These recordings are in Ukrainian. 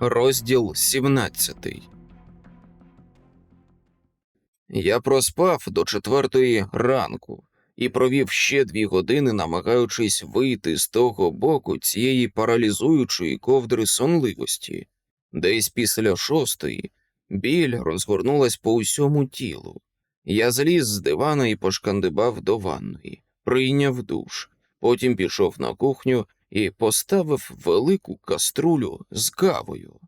Розділ 17 Я проспав до четвертої ранку і провів ще дві години, намагаючись вийти з того боку цієї паралізуючої ковдри сонливості. Десь після шостої біль розгорнулась по усьому тілу. Я зліз з дивана і пошкандибав до ванної, прийняв душ, потім пішов на кухню і поставив велику каструлю з кавою.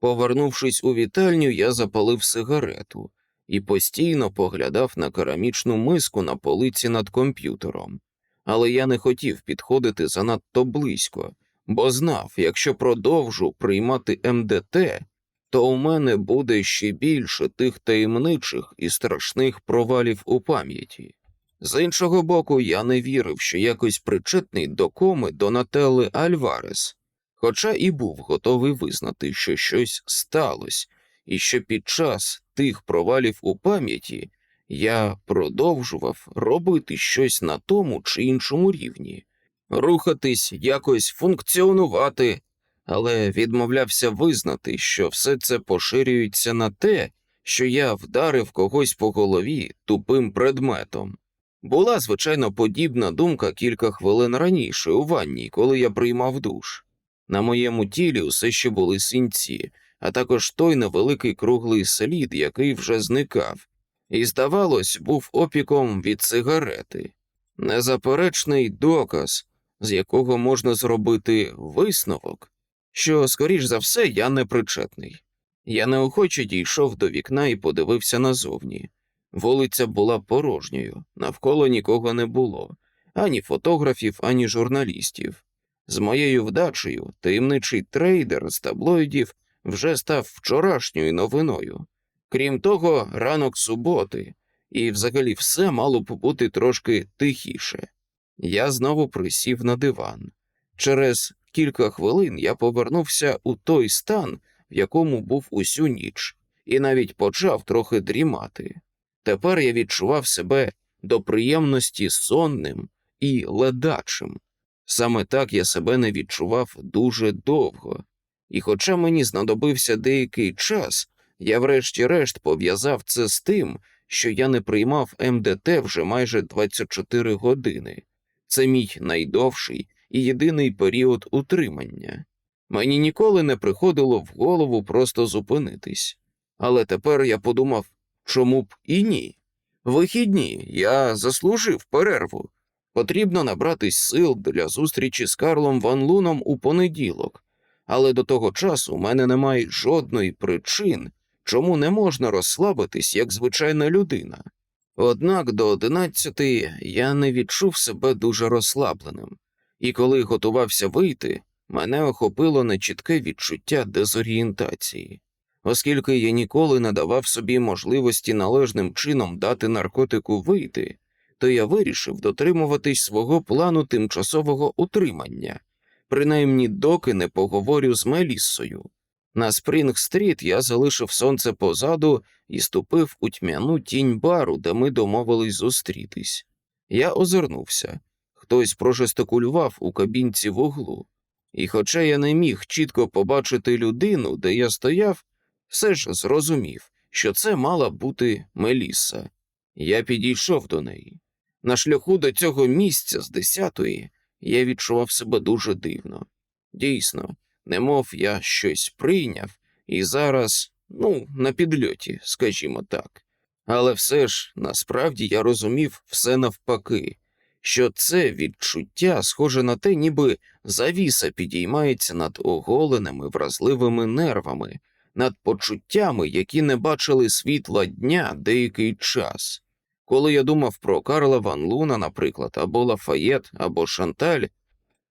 Повернувшись у вітальню, я запалив сигарету і постійно поглядав на керамічну миску на полиці над комп'ютером. Але я не хотів підходити занадто близько, бо знав, якщо продовжу приймати МДТ, то у мене буде ще більше тих таємничих і страшних провалів у пам'яті. З іншого боку, я не вірив, що якось причетний до коми Донателли Альварес, хоча і був готовий визнати, що щось сталося, і що під час тих провалів у пам'яті я продовжував робити щось на тому чи іншому рівні, рухатись, якось функціонувати, але відмовлявся визнати, що все це поширюється на те, що я вдарив когось по голові тупим предметом. Була, звичайно, подібна думка кілька хвилин раніше у ванні, коли я приймав душ. На моєму тілі усе ще були синці, а також той невеликий круглий слід, який вже зникав, і, здавалось, був опіком від сигарети. Незаперечний доказ, з якого можна зробити висновок, що, скоріш за все, я не причетний. Я неохоче дійшов до вікна і подивився назовні. Вулиця була порожньою, навколо нікого не було, ані фотографів, ані журналістів. З моєю вдачею таємничий трейдер з таблоїдів вже став вчорашньою новиною. Крім того, ранок суботи, і взагалі все мало б бути трошки тихіше. Я знову присів на диван. Через кілька хвилин я повернувся у той стан, в якому був усю ніч, і навіть почав трохи дрімати. Тепер я відчував себе до приємності сонним і ледачим. Саме так я себе не відчував дуже довго, і, хоча мені знадобився деякий час, я врешті-решт пов'язав це з тим, що я не приймав МДТ вже майже 24 години. Це мій найдовший і єдиний період утримання. Мені ніколи не приходило в голову просто зупинитись, але тепер я подумав, чому б і ні. Вихідні я заслужив перерву. Потрібно набратись сил для зустрічі з Карлом Ван Луном у понеділок, але до того часу у мене немає жодної причин, чому не можна розслабитись як звичайна людина. Однак до одинадцятої я не відчув себе дуже розслабленим, і коли готувався вийти, мене охопило нечітке відчуття дезорієнтації. Оскільки я ніколи не давав собі можливості належним чином дати наркотику вийти, то я вирішив дотримуватись свого плану тимчасового утримання, принаймні доки не поговорю з Меліссою. На Спрінг-стріт я залишив сонце позаду і ступив у тьмяну тінь бару, де ми домовились зустрітись. Я озирнувся. Хтось прожестикулював у кабінці в углу. І, хоча я не міг чітко побачити людину, де я стояв, все ж зрозумів, що це мала бути Мелісса. Я підійшов до неї. На шляху до цього місця з десятої я відчував себе дуже дивно. Дійсно, немов я щось прийняв, і зараз, ну, на підльоті, скажімо так. Але все ж насправді я розумів все навпаки, що це відчуття схоже на те, ніби завіса підіймається над оголеними вразливими нервами, над почуттями, які не бачили світла дня деякий час. Коли я думав про Карла Ван Луна, наприклад, або Лафаєт, або Шанталь,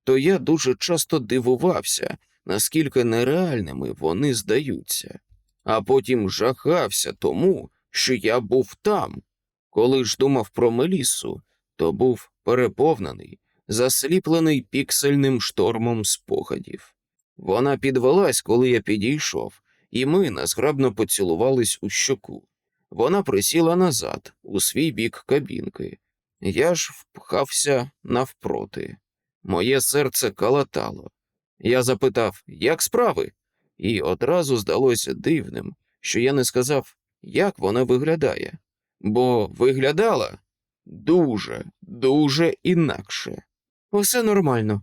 то я дуже часто дивувався, наскільки нереальними вони здаються, а потім жахався тому, що я був там. Коли ж думав про Мелісу, то був переповнений, засліплений піксельним штормом спогадів. Вона підвелась, коли я підійшов, і ми незграбно поцілувались у щоку. Вона присіла назад, у свій бік кабінки. Я ж впхався навпроти. Моє серце калатало. Я запитав, як справи? і одразу здалося дивним, що я не сказав, як вона виглядає, бо виглядала дуже, дуже інакше. Усе нормально.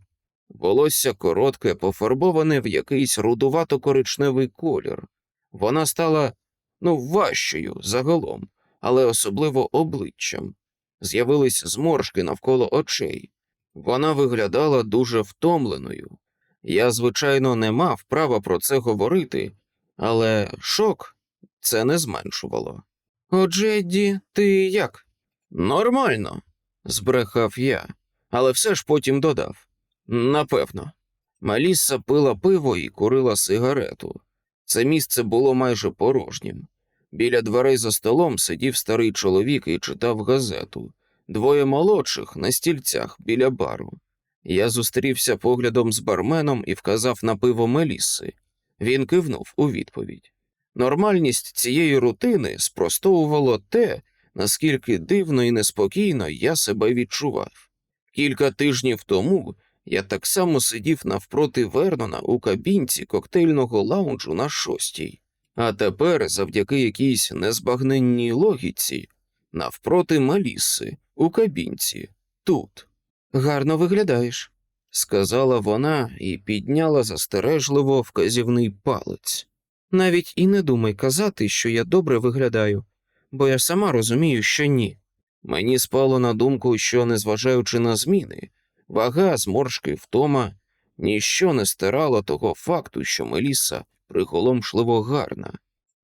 Волосся коротке, пофарбоване в якийсь рудувато-коричневий колір. Вона стала, ну, важчою загалом, але особливо обличчям. З'явились зморшки навколо очей. Вона виглядала дуже втомленою. Я, звичайно, не мав права про це говорити, але шок це не зменшувало. Отже, Едді, ти як? Нормально, збрехав я, але все ж потім додав. Напевно. Маліса пила пиво і курила сигарету. Це місце було майже порожнім. Біля дверей за столом сидів старий чоловік і читав газету, двоє молодших на стільцях біля бару. Я зустрівся поглядом з барменом і вказав на пиво Мелісси. Він кивнув у відповідь. Нормальність цієї рутини спростовувало те, наскільки дивно і неспокійно я себе відчував. Кілька тижнів тому я так само сидів навпроти Вернона у кабінці коктейльного лаунджу на шостій, а тепер, завдяки якійсь незбагненній логіці, навпроти Маліси у кабінці, тут. Гарно виглядаєш, сказала вона і підняла застережливо вказівний палець. Навіть і не думай казати, що я добре виглядаю, бо я сама розумію, що ні. Мені спало на думку, що, незважаючи на зміни, вага, зморшки, втома, ніщо не стирало того факту, що Меліса приголомшливо гарна.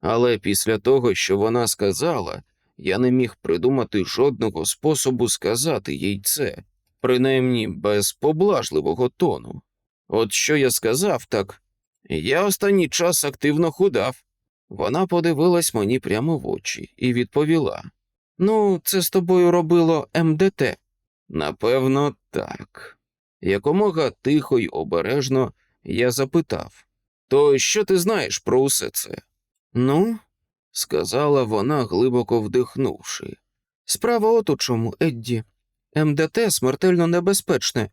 Але після того, що вона сказала, я не міг придумати жодного способу сказати їй це, принаймні без поблажливого тону. От що я сказав, так я останній час активно худав. Вона подивилась мені прямо в очі і відповіла: Ну, це з тобою робило МДТ. Напевно, так. Якомога тихо й обережно я запитав: То що ти знаєш про усе це? Ну, сказала вона, глибоко вдихнувши. Справа от у чому, Едді. МДТ смертельно небезпечне,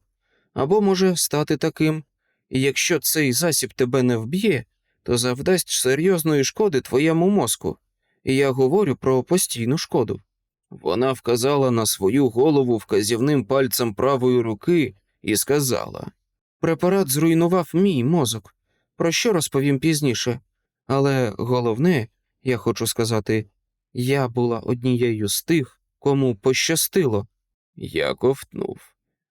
або може стати таким, і якщо цей засіб тебе не вб'є, то завдасть серйозної шкоди твоєму мозку, і я говорю про постійну шкоду. Вона вказала на свою голову вказівним пальцем правої руки і сказала Препарат зруйнував мій мозок, про що розповім пізніше, але головне, я хочу сказати, я була однією з тих, кому пощастило. Я ковтнув.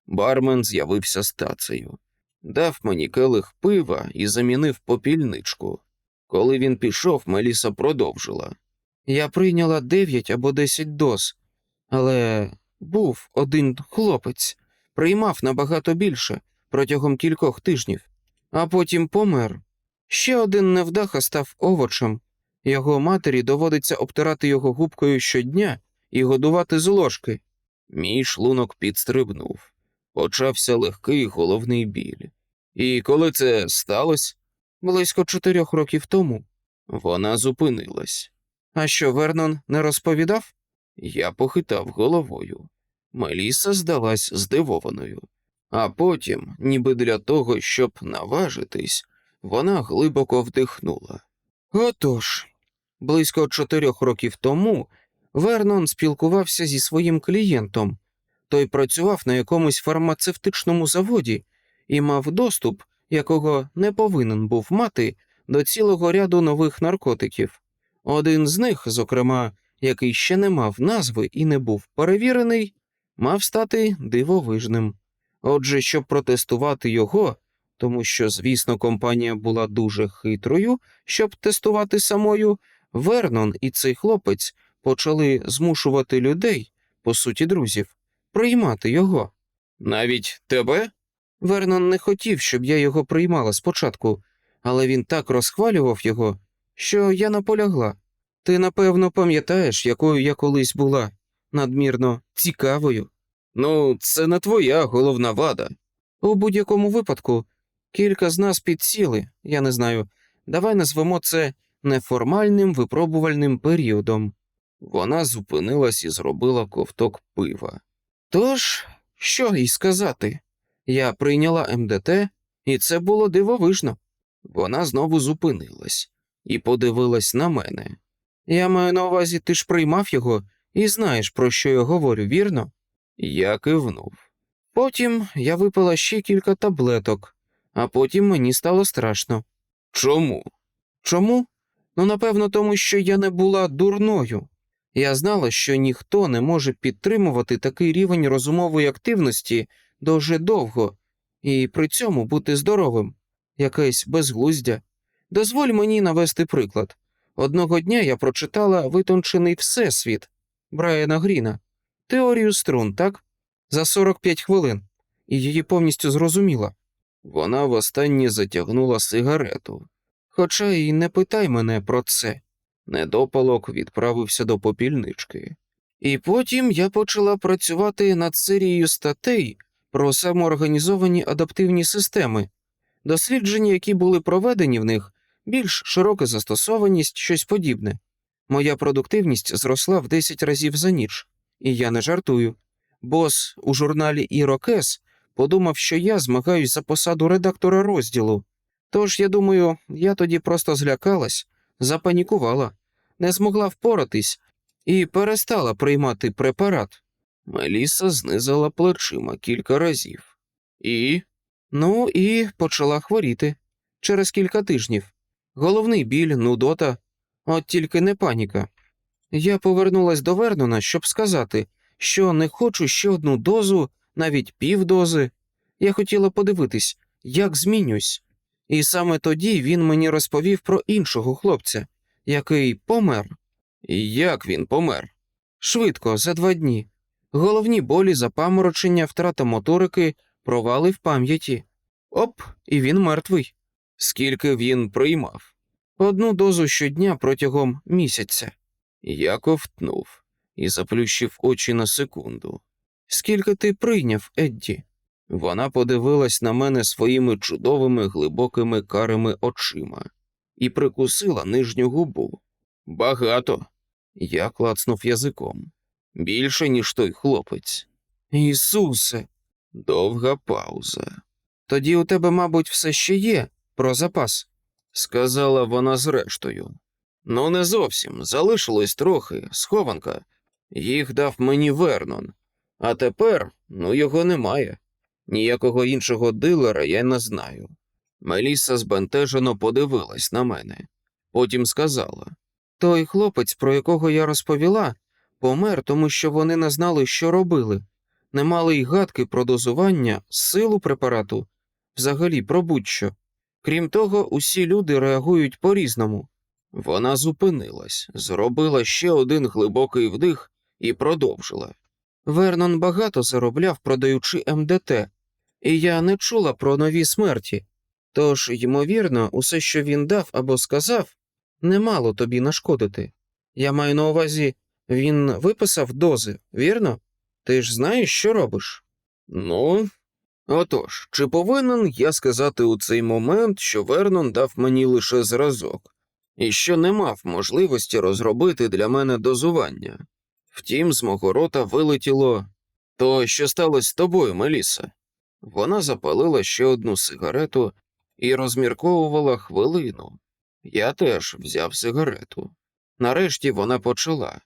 Бармен з'явився з тацею, дав мені келих пива і замінив попільничку. Коли він пішов, Меліса продовжила. Я прийняла дев'ять або десять доз, але був один хлопець, приймав набагато більше протягом кількох тижнів, а потім помер. Ще один невдаха став овочем. Його матері доводиться обтирати його губкою щодня і годувати з ложки. Мій шлунок підстрибнув. Почався легкий головний біль. І коли це сталося? Близько чотирьох років тому. Вона зупинилась. А що, Вернон не розповідав? Я похитав головою. Меліса здалась здивованою, а потім, ніби для того, щоб наважитись, вона глибоко вдихнула. Отож, близько чотирьох років тому Вернон спілкувався зі своїм клієнтом. Той працював на якомусь фармацевтичному заводі і мав доступ, якого не повинен був мати, до цілого ряду нових наркотиків. Один з них, зокрема, який ще не мав назви і не був перевірений, мав стати дивовижним. Отже, щоб протестувати його, тому що, звісно, компанія була дуже хитрою, щоб тестувати самою, Вернон і цей хлопець почали змушувати людей, по суті, друзів, приймати його. Навіть тебе? Вернон не хотів, щоб я його приймала спочатку, але він так розхвалював його, що я наполягла. Ти, напевно, пам'ятаєш, якою я колись була надмірно цікавою. Ну, це не твоя головна вада. У будь-якому випадку, кілька з нас підсіли, я не знаю. Давай назвемо це неформальним випробувальним періодом. Вона зупинилась і зробила ковток пива. Тож, що їй сказати? Я прийняла МДТ, і це було дивовижно. Вона знову зупинилась і подивилась на мене. Я маю на увазі, ти ж приймав його і знаєш, про що я говорю, вірно? Я кивнув. Потім я випила ще кілька таблеток, а потім мені стало страшно. Чому? Чому? Ну, напевно, тому що я не була дурною. Я знала, що ніхто не може підтримувати такий рівень розумової активності дуже довго і при цьому бути здоровим, якесь безглуздя. Дозволь мені навести приклад. Одного дня я прочитала витончений Всесвіт Брайана Гріна, теорію струн, так? За 45 хвилин, і її повністю зрозуміла. Вона востаннє затягнула сигарету. Хоча й не питай мене про це. Недопалок відправився до попільнички. І потім я почала працювати над серією статей про самоорганізовані адаптивні системи, дослідження, які були проведені в них, більш широка застосованість, щось подібне. Моя продуктивність зросла в 10 разів за ніч, і я не жартую. Бос у журналі Ірокес подумав, що я змагаюсь за посаду редактора розділу. Тож, я думаю, я тоді просто злякалась, запанікувала, не змогла впоратись і перестала приймати препарат. Меліса знизила плечима кілька разів. І. Ну, і почала хворіти через кілька тижнів. Головний біль, нудота, от тільки не паніка. Я повернулась до Вернона, щоб сказати, що не хочу ще одну дозу, навіть півдози. Я хотіла подивитись, як змінюсь. І саме тоді він мені розповів про іншого хлопця, який помер. Як він помер? Швидко, за два дні. Головні болі, запаморочення, втрата моторики, провали в пам'яті. Оп, і він мертвий. Скільки він приймав? Одну дозу щодня протягом місяця. Я ковтнув і заплющив очі на секунду. Скільки ти прийняв, Едді? Вона подивилась на мене своїми чудовими глибокими карими очима і прикусила нижню губу. Багато. Я клацнув язиком. Більше, ніж той хлопець. Ісусе. Довга пауза. Тоді у тебе, мабуть, все ще є про запас, сказала вона зрештою. Ну, не зовсім. Залишилось трохи, схованка. Їх дав мені Вернон. А тепер, ну, його немає. Ніякого іншого дилера я не знаю. Меліса збентежено подивилась на мене, потім сказала той хлопець, про якого я розповіла, помер, тому що вони не знали, що робили, не мали й гадки про дозування, силу препарату, взагалі про будь-що. Крім того, усі люди реагують по різному. Вона зупинилась, зробила ще один глибокий вдих і продовжила. Вернон багато заробляв, продаючи МДТ, і я не чула про нові смерті. Тож, ймовірно, усе, що він дав або сказав, не мало тобі нашкодити. Я маю на увазі, він виписав дози, вірно? Ти ж знаєш, що робиш? Ну, отож, чи повинен я сказати у цей момент, що Вернон дав мені лише зразок, і що не мав можливості розробити для мене дозування? Втім, з мого рота вилетіло то, що сталося з тобою, Меліса. Вона запалила ще одну сигарету і розмірковувала хвилину. Я теж взяв сигарету. Нарешті вона почала.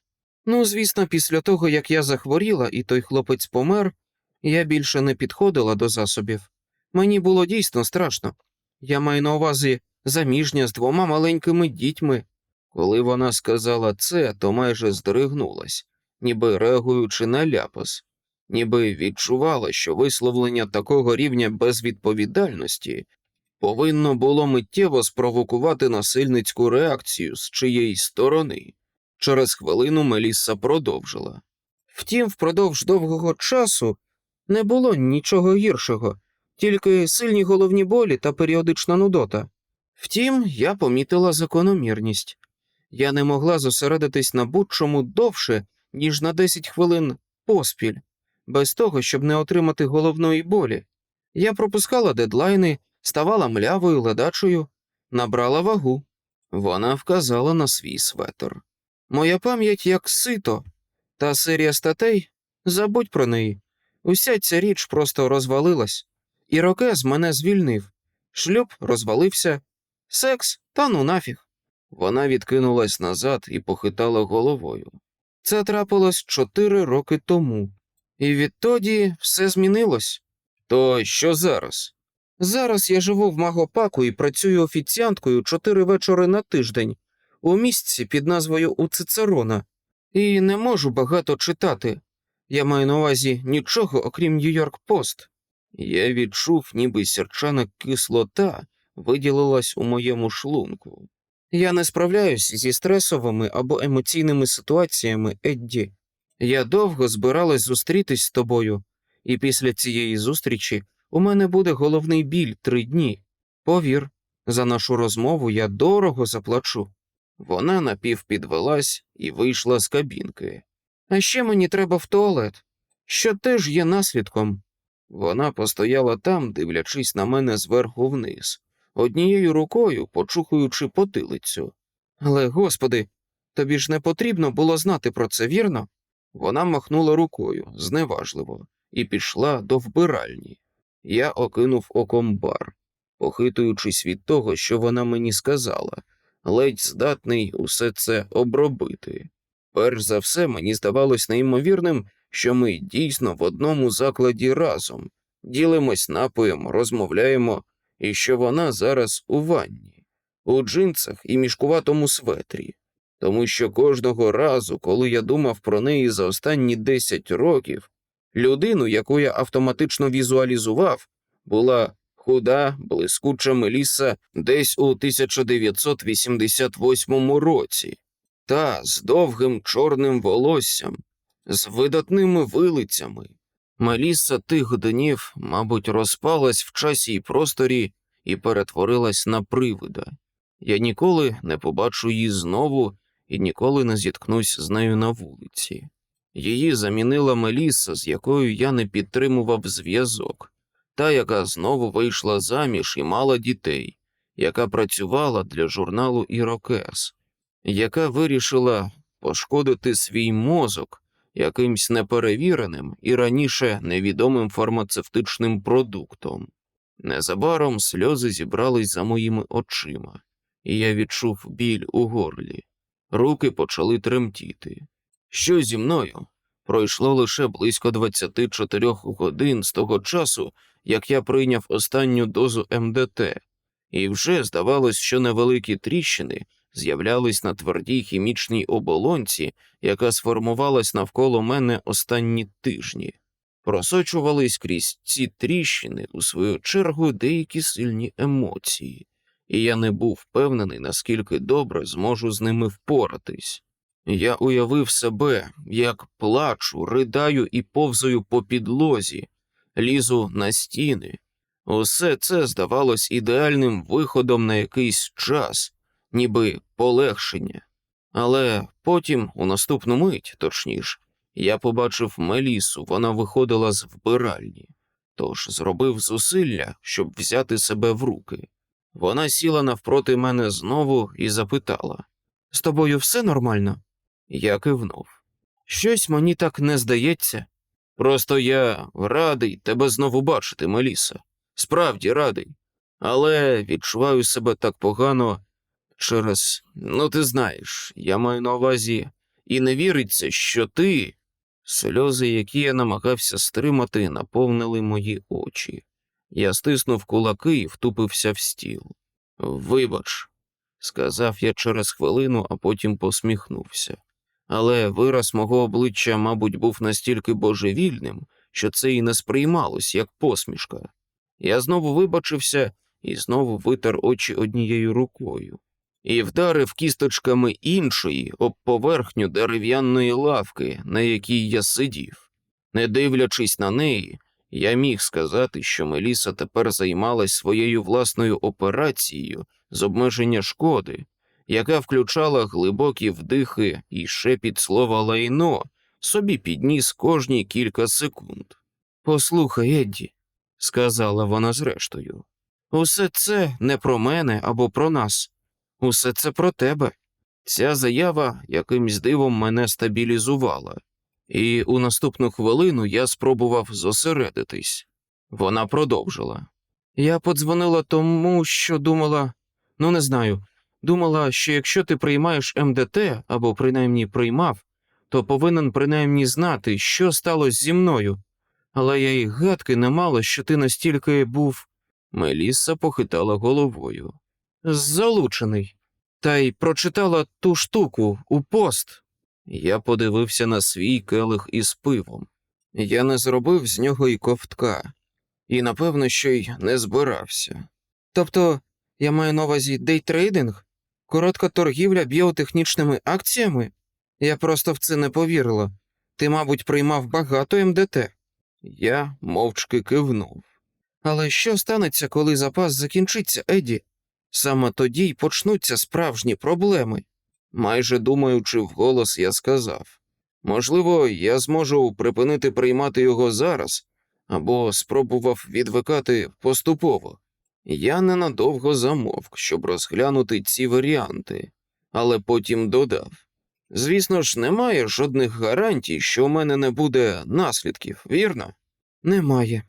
Ну, звісно, після того, як я захворіла і той хлопець помер, я більше не підходила до засобів. Мені було дійсно страшно. Я маю на увазі заміжня з двома маленькими дітьми. Коли вона сказала це, то майже здригнулась, ніби реагуючи на ляпас, ніби відчувала, що висловлення такого рівня безвідповідальності повинно було миттєво спровокувати насильницьку реакцію з чиєїсь сторони. Через хвилину Мелісса продовжила. Втім, впродовж довгого часу не було нічого гіршого, тільки сильні головні болі та періодична нудота. Втім, я помітила закономірність я не могла зосередитись на будь-чому довше, ніж на 10 хвилин поспіль, без того, щоб не отримати головної болі. Я пропускала дедлайни, ставала млявою ледачою, набрала вагу. Вона вказала на свій светр. Моя пам'ять як сито, та серія статей забудь про неї. Уся ця річ просто розвалилась. Ірокез мене звільнив. Шлюб розвалився, Секс? Та ну нафіг. Вона відкинулась назад і похитала головою. Це трапилось чотири роки тому. І відтоді все змінилось. То що зараз? Зараз я живу в Магопаку і працюю офіціанткою чотири вечори на тиждень у місці під назвою У Цицерона. І не можу багато читати. Я маю на увазі нічого, окрім Нью-Йорк Пост. Я відчув, ніби сірчана кислота виділилась у моєму шлунку. Я не справляюсь зі стресовими або емоційними ситуаціями, Едді. Я довго збиралась зустрітись з тобою, і після цієї зустрічі у мене буде головний біль три дні. Повір, за нашу розмову я дорого заплачу. Вона напівпідвелась і вийшла з кабінки. А ще мені треба в туалет, що теж є наслідком. Вона постояла там, дивлячись на мене зверху вниз, однією рукою почухуючи потилицю. Але, господи, тобі ж не потрібно було знати про це, вірно? Вона махнула рукою зневажливо і пішла до вбиральні. Я окинув оком бар, похитуючись від того, що вона мені сказала, ледь здатний усе це обробити. Перш за все, мені здавалось неймовірним, що ми дійсно в одному закладі разом, ділимось напоєм, розмовляємо, і що вона зараз у ванні, у джинсах і мішкуватому светрі. Тому що кожного разу, коли я думав про неї за останні 10 років, людину, яку я автоматично візуалізував, була худа, блискуча Меліса десь у 1988 році, та з довгим чорним волоссям, з видатними вилицями. Меліса тих днів, мабуть, розпалась в часі і просторі і перетворилась на привида. Я ніколи не побачу її знову і ніколи не зіткнусь з нею на вулиці. Її замінила Меліса, з якою я не підтримував зв'язок, та, яка знову вийшла заміж і мала дітей, яка працювала для журналу Ірокез, яка вирішила пошкодити свій мозок якимсь неперевіреним і раніше невідомим фармацевтичним продуктом. Незабаром сльози зібрались за моїми очима, і я відчув біль у горлі. Руки почали тремтіти. Що зі мною? Пройшло лише близько 24 годин з того часу, як я прийняв останню дозу МДТ, і вже здавалось, що невеликі тріщини з'являлись на твердій хімічній оболонці, яка сформувалась навколо мене останні тижні. Просочувались крізь ці тріщини, у свою чергу, деякі сильні емоції, і я не був впевнений, наскільки добре зможу з ними впоратись. Я уявив себе, як плачу, ридаю і повзаю по підлозі, лізу на стіни. Усе це здавалось ідеальним виходом на якийсь час, ніби полегшення. Але потім, у наступну мить, точніше, я побачив Мелісу, вона виходила з вбиральні, тож зробив зусилля, щоб взяти себе в руки. Вона сіла навпроти мене знову і запитала З тобою все нормально? Я кивнув. Щось мені так не здається. Просто я радий тебе знову бачити, Меліса. Справді радий. Але відчуваю себе так погано через, ну ти знаєш, я маю на увазі, і не віриться, що ти. Сльози, які я намагався стримати, наповнили мої очі. Я стиснув кулаки і втупився в стіл. Вибач, сказав я через хвилину, а потім посміхнувся. Але вираз мого обличчя, мабуть, був настільки божевільним, що це і не сприймалось як посмішка. Я знову вибачився і знову витер очі однією рукою і вдарив кісточками іншої об поверхню дерев'яної лавки, на якій я сидів. Не дивлячись на неї, я міг сказати, що Меліса тепер займалась своєю власною операцією з обмеження шкоди, яка включала глибокі вдихи і шепіт слова лайно собі підніс кожні кілька секунд. Послухай, Едді, сказала вона зрештою, усе це не про мене або про нас. Усе це про тебе. Ця заява якимсь дивом мене стабілізувала, і у наступну хвилину я спробував зосередитись. Вона продовжила. Я подзвонила тому, що думала, Ну, не знаю. Думала, що якщо ти приймаєш МДТ або принаймні приймав, то повинен принаймні знати, що сталося зі мною. Але я й гадки не мала, що ти настільки був Мелісса похитала головою. Залучений. Та й прочитала ту штуку у пост. Я подивився на свій келих із пивом. Я не зробив з нього й ковтка, і, напевно, що й не збирався. Тобто, я маю на увазі дейтрейдинг? Коротка торгівля біотехнічними акціями? Я просто в це не повірила. Ти, мабуть, приймав багато МДТ. Я мовчки кивнув. Але що станеться, коли запас закінчиться, Еді? Саме тоді й почнуться справжні проблеми. Майже думаючи вголос, я сказав можливо, я зможу припинити приймати його зараз, або спробував відвикати поступово. Я ненадовго замовк, щоб розглянути ці варіанти, але потім додав звісно ж, немає жодних гарантій, що у мене не буде наслідків, вірно? Немає.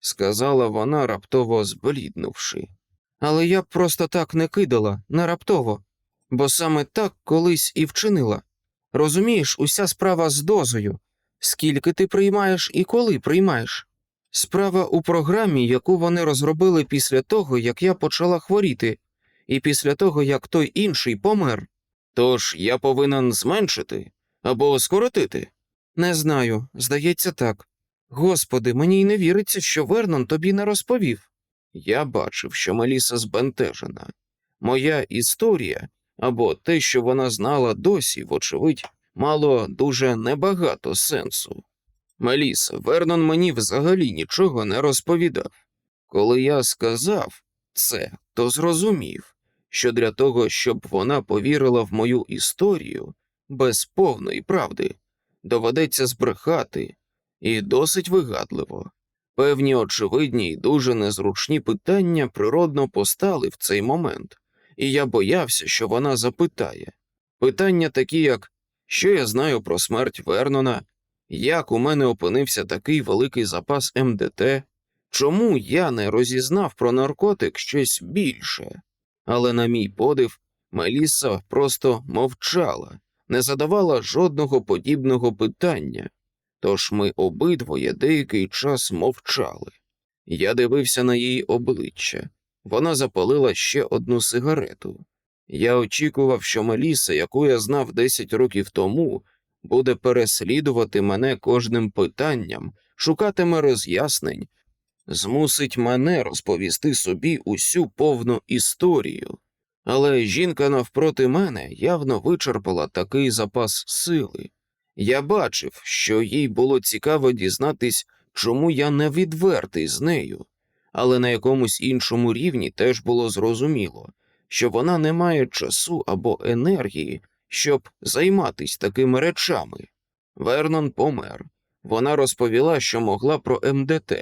сказала вона, раптово збліднувши. Але я б просто так не кидала, не раптово, бо саме так колись і вчинила. Розумієш, уся справа з дозою, скільки ти приймаєш і коли приймаєш. Справа у програмі, яку вони розробили після того, як я почала хворіти, і після того, як той інший помер. Тож я повинен зменшити або скоротити. Не знаю, здається так. Господи, мені й не віриться, що Вернон тобі не розповів. Я бачив, що Меліса збентежена. Моя історія або те, що вона знала досі, вочевидь, мало дуже небагато сенсу. Меліса, Вернон мені взагалі нічого не розповідав. Коли я сказав це, то зрозумів, що для того, щоб вона повірила в мою історію без повної правди, доведеться збрехати, і досить вигадливо. Певні очевидні і дуже незручні питання природно постали в цей момент, і я боявся, що вона запитає. Питання такі, як що я знаю про смерть Вернона, як у мене опинився такий великий запас МДТ, чому я не розізнав про наркотик щось більше. Але, на мій подив, Меліса просто мовчала, не задавала жодного подібного питання, тож ми обидвоє деякий час мовчали. Я дивився на її обличчя. Вона запалила ще одну сигарету. Я очікував, що Меліса, яку я знав 10 років тому, буде переслідувати мене кожним питанням, шукатиме роз'яснень, змусить мене розповісти собі усю повну історію. Але жінка навпроти мене явно вичерпала такий запас сили. Я бачив, що їй було цікаво дізнатись, чому я не відвертий з нею, але на якомусь іншому рівні теж було зрозуміло, що вона не має часу або енергії, щоб займатись такими речами. Вернон помер. Вона розповіла, що могла про МДТ.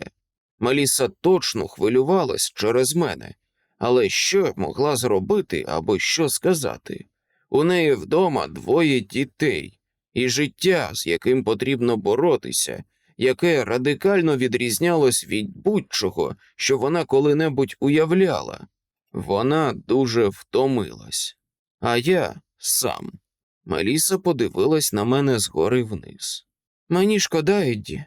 Меліса точно хвилювалась через мене, але що могла зробити або що сказати? У неї вдома двоє дітей і життя, з яким потрібно боротися, яке радикально відрізнялось від будь-чого, що вона коли-небудь уявляла. Вона дуже втомилась, а я сам. Меліса подивилась на мене згори вниз. Мені шкода, Едді.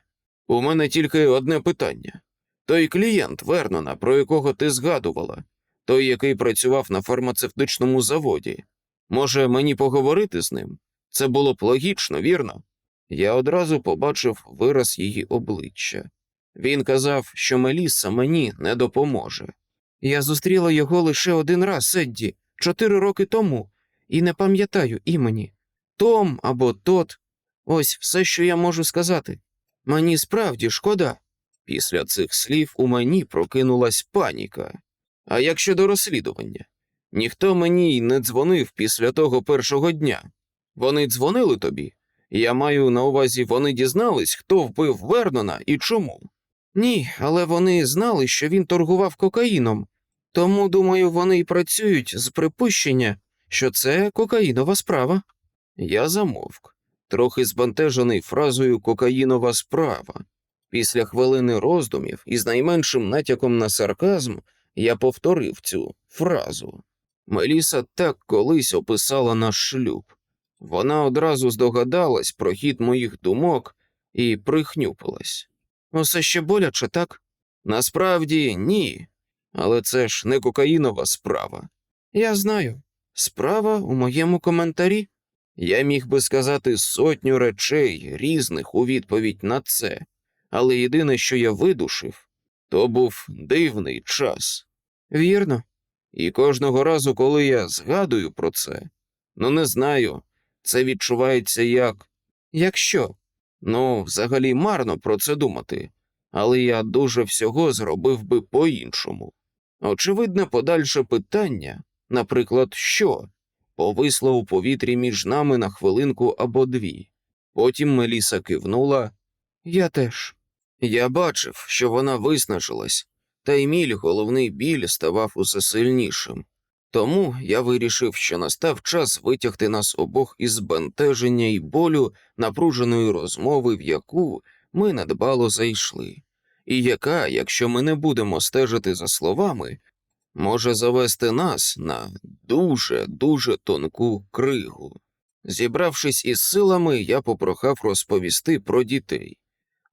У мене тільки одне питання. Той клієнт Вернона, про якого ти згадувала, той, який працював на фармацевтичному заводі, може мені поговорити з ним? Це було б логічно, вірно? Я одразу побачив вираз її обличчя. Він казав, що Меліса мені не допоможе. Я зустріла його лише один раз, Едді, чотири роки тому, і не пам'ятаю імені. Том або тот. Ось все, що я можу сказати. Мені справді шкода. Після цих слів у мені прокинулась паніка. А як щодо розслідування? Ніхто мені й не дзвонив після того першого дня. Вони дзвонили тобі? Я маю на увазі, вони дізнались, хто вбив Вернона і чому. Ні, але вони знали, що він торгував кокаїном, тому, думаю, вони й працюють з припущення, що це кокаїнова справа. Я замовк, трохи збентежений фразою кокаїнова справа. Після хвилини роздумів із найменшим натяком на сарказм я повторив цю фразу. Меліса так колись описала наш шлюб. Вона одразу здогадалась про хід моїх думок і прихнюпилась. Усе ще боляче, так? Насправді ні, але це ж не кокаїнова справа. Я знаю. Справа у моєму коментарі. Я міг би сказати сотню речей різних у відповідь на це, але єдине, що я видушив, то був дивний час. Вірно. І кожного разу, коли я згадую про це, ну не знаю, це відчувається як Якщо ну, взагалі марно про це думати, але я дуже всього зробив би по-іншому. Очевидне, подальше питання, наприклад, що, повисло у повітрі між нами на хвилинку або дві. Потім Меліса кивнула. я теж. Я бачив, що вона виснажилась, та й мій головний біль ставав усе сильнішим. Тому я вирішив, що настав час витягти нас обох із збентеження і болю напруженої розмови, в яку ми недбало зайшли, і яка, якщо ми не будемо стежити за словами, може завести нас на дуже дуже тонку кригу. Зібравшись із силами, я попрохав розповісти про дітей.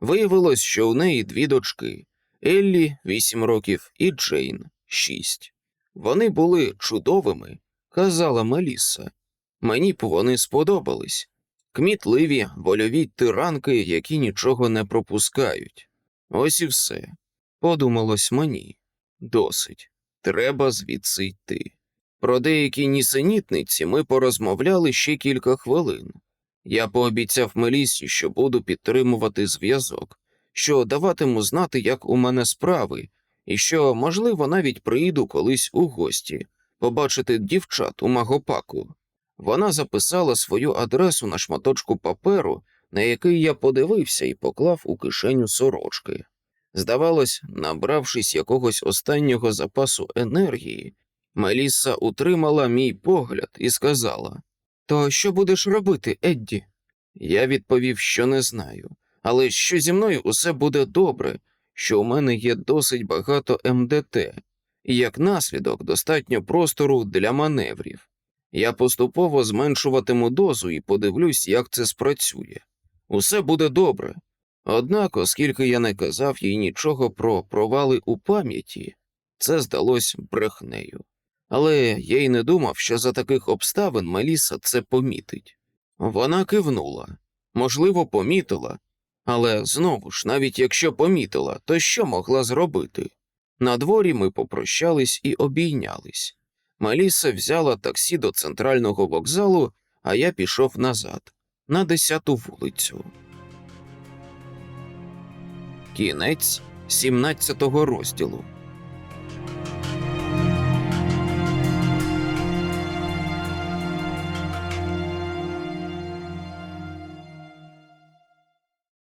Виявилось, що у неї дві дочки Еллі 8 років і Джейн 6. Вони були чудовими, казала Мелісса. Мені б вони сподобались. Кмітливі, вольові тиранки, які нічого не пропускають. Ось і все. Подумалось мені. Досить. Треба звідси йти. Про деякі нісенітниці ми порозмовляли ще кілька хвилин. Я пообіцяв Мелісі, що буду підтримувати зв'язок, що даватиму знати, як у мене справи, і що, можливо, навіть приїду колись у гості побачити дівчат у Магопаку. Вона записала свою адресу на шматочку паперу, на який я подивився і поклав у кишеню сорочки. Здавалось, набравшись якогось останнього запасу енергії, Мелісса утримала мій погляд і сказала: То що будеш робити, Едді? Я відповів, що не знаю, але що зі мною усе буде добре, що у мене є досить багато МДТ, і як наслідок достатньо простору для маневрів. Я поступово зменшуватиму дозу і подивлюсь, як це спрацює. Усе буде добре. Однак, оскільки я не казав їй нічого про провали у пам'яті, це здалось брехнею. Але я й не думав, що за таких обставин Меліса це помітить. Вона кивнула, можливо, помітила, але знову ж, навіть якщо помітила, то що могла зробити? На дворі ми попрощались і обійнялись. Меліса взяла таксі до центрального вокзалу, а я пішов назад, на 10-ту вулицю. Кінець 17-го розділу.